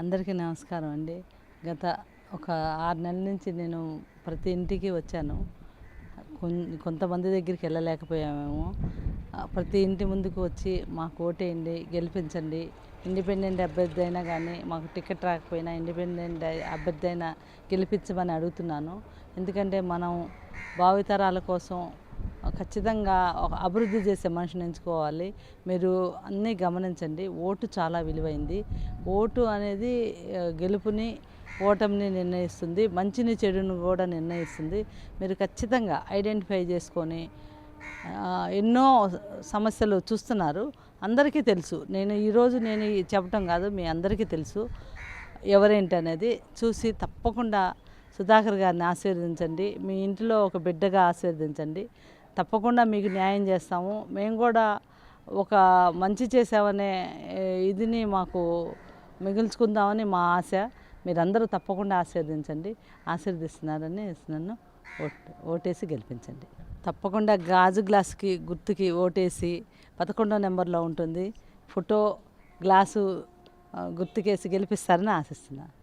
అందరికీ నమస్కారం అండి. గత ఒక ఆరు నెలల నుంచి నేను ప్రతి ఇంటికి వచ్చాను. కొంతమంది దగ్గరికి వెళ్ళలేకపోయామేమో. ప్రతి ఇంటి ముందుకు వచ్చి మాకు ఓటేయండి గెలిపించండి. ఇండిపెండెంట్ అభ్యర్థి అయినా కానీ మాకు టికెట్ రాకపోయినా ఇండిపెండెంట్ అభ్యర్థి అయినా గెలిపించమని అడుగుతున్నాను. ఎందుకంటే మనం భావితరాల కోసం ఖచ్చితంగా ఒక అభివృద్ధి చేసే మనిషిని ఎంచుకోవాలి. మీరు అన్నీ గమనించండి. ఓటు చాలా విలువైంది. ఓటు అనేది గెలుపుని ఓటమిని నిర్ణయిస్తుంది. మంచిని చెడుని కూడా నిర్ణయిస్తుంది. మీరు ఖచ్చితంగా ఐడెంటిఫై చేసుకొని ఎన్నో సమస్యలు చూస్తున్నారు. అందరికీ తెలుసు. నేను ఈరోజు నేను చెప్పటం కాదు మీ అందరికీ తెలుసు. ఎవరేంటి అనేది చూసి తప్పకుండా సుధాకర్ గారిని ఆశీర్వదించండి. మీ ఇంటిలో ఒక బిడ్డగా ఆశీర్వదించండి. తప్పకుండా మీకు న్యాయం చేస్తాము. మేము కూడా ఒక మంచి చేసామనే ఇదిని మాకు మిగుల్చుకుందామని మా ఆశ. మీరందరూ తప్పకుండా ఆశీర్వదించండి. ఆశీర్వదిస్తున్నారని నన్ను ఓట్ ఓటేసి గెలిపించండి. తప్పకుండా గాజు గ్లాస్కి గుర్తుకి ఓటేసి పదకొండో నెంబర్లో ఉంటుంది. ఫోటో గ్లాసు గుర్తుకేసి గెలిపిస్తారని ఆశిస్తున్నాను.